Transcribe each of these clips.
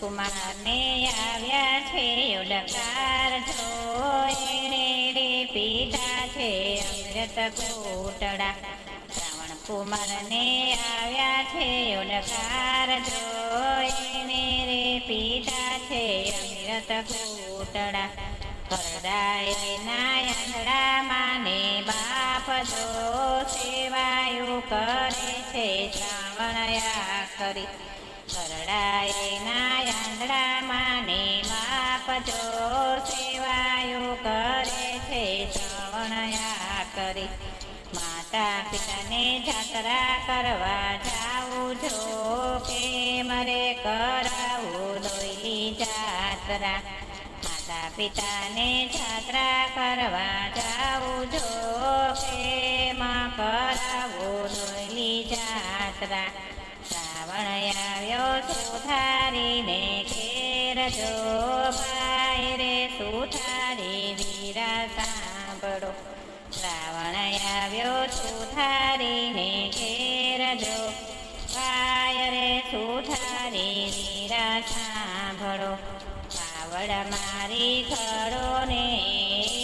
કુમારને આવ્યા છે, ઉડકાર જો એણે રે પીધા છે, અમૃત કોટડા શ્રાવણ કુમારને આવ્યા છે, ઉડકાર જો રે પીધા છે, અમૃત કોટડા નાયંદડા માને બાપ જો સેવાયું કરે છે શ્રાવણયા કરી. કરડાય માને બાપ જો સેવાયું કરે છે શ્રવણયા કરી. માતા પિતાને જાત્રા કરવા જાઉં જો કે મરે કરાવું દોયલી જાત્રા? માતા પિતાને જાત્રા કરવા જાઉં જો કે માં કરાવું દોયલી જાત્રા? શ્રાવણ આવ્યો સુથારીને ખેર જો ભાઈ રે સુથારી વીરા સાંભળો શ્રાવણ આવ્યો સુથારીને ઘેર જો. ભાઈ રે સુથારી વીરા સાંભળો કાવડ મારી ખડો ને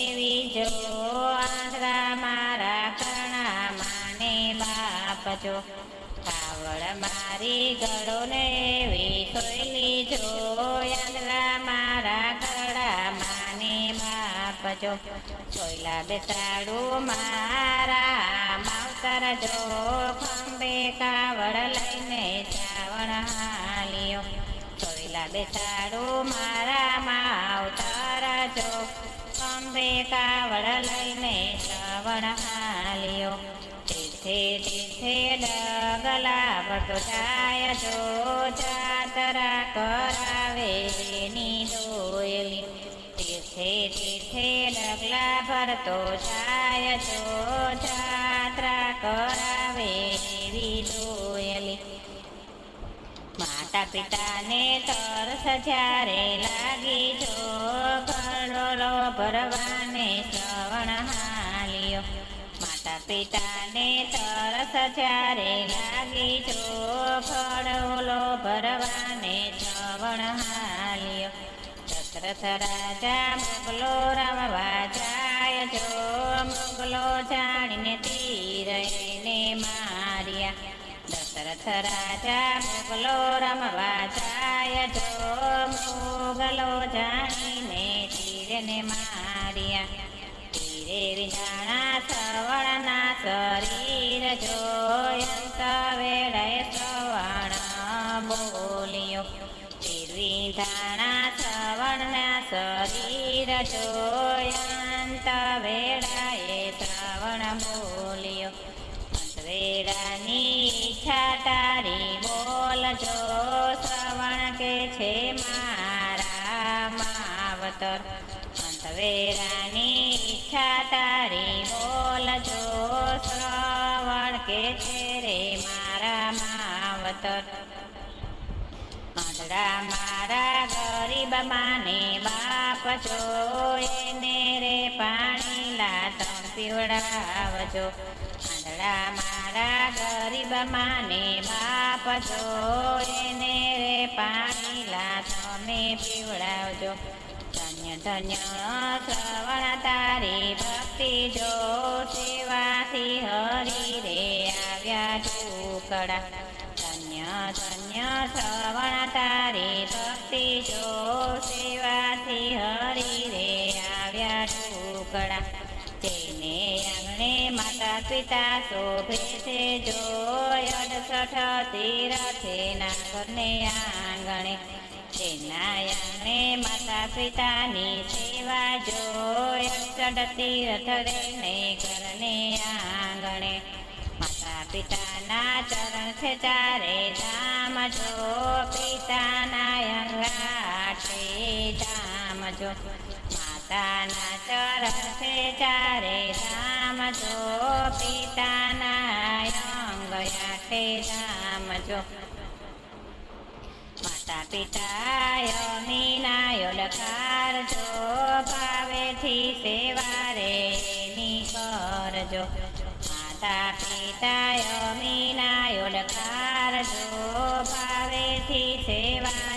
એવી બાપ જો કાવડ મારી ગળો ને એવી સોયલી જો આંધળા મારા ગળા માને બાપ જો સોયલા બેસાડું મારા માવતર જો, ખંભે કાવડ લઈને ચાવણ હાલ્યો. સોયલા બેસાડું મારા માવતર જો, ખંભે કાવડ લઈને ચાવણ હાલ્યો. તીર્થે ડગલા જાય, જો જાતરા કરાવે જાય, જો જાત્રા કરાવે માતા પિતાને તરસ જ્યારે લાગી, જો ઘડોલો ભરવાને માતા પિતાને તરસ જ્યારે લાગી જો ફળોલો ભરવાને છવણ હાલ્યો. દશરથ રાજા મુગલો રમવા જાય જો મુગલો જાણીને તીરને માર્યા. દશરથ રાજા મુગલો રમવા જાય જો મુગલો જાણીને તીરને માર્યા. તીરે વિજાણા શ્રવણના શરીર જો અંત વેળે શ્રવણ બોલ્યો. વિધાણા શ્રવણના શરીર જો અંત વેળાએ શ્રવણ બોલ્યો. વેળાની ઈચ્છા માવતર અંતવેરાની ઈચ્છા તારી બોલજો શ્રવણ કે છે રે મારા માવતર આંધળા મારા ગરીબ માને બાપ છો એને રે પાણી લાતમ પીવડાવજો આંધળા મારા ગરીબ માને બાપ છો એને રે પાણી લાતમે પીવડાવજો. ધન્ય ધન્ય શ્રવણ તારી ભક્તિ જો સેવાથી હરી રે આવ્યા ટુકડા ધન્ય ધન્ય શ્રવણ તારી ભક્તિ જો સેવાથી હરી રે આવ્યા ટુકડા તેને આંગણે માતા પિતા શોભે છે જો અડસઠ તીરથે ના આંગણે. તેના માતા પિતાની સેવા જો ચડતી તીરથ રેને ઘરને આંગણે. માતા પિતાના ચરણ છે ચારે ધામ જો, પિતાના અંગાઠે ધામ જો. માતાના ચરણ છે ચારે ધામ જો, પિતાના અંગ આઠે ધામ જો. માતા પિતા યમીના લકાર જો ભાવેથી સેવા રે ની કરજો. માતા પિતાય યમીના લકાર જો ભાવેથી સેવા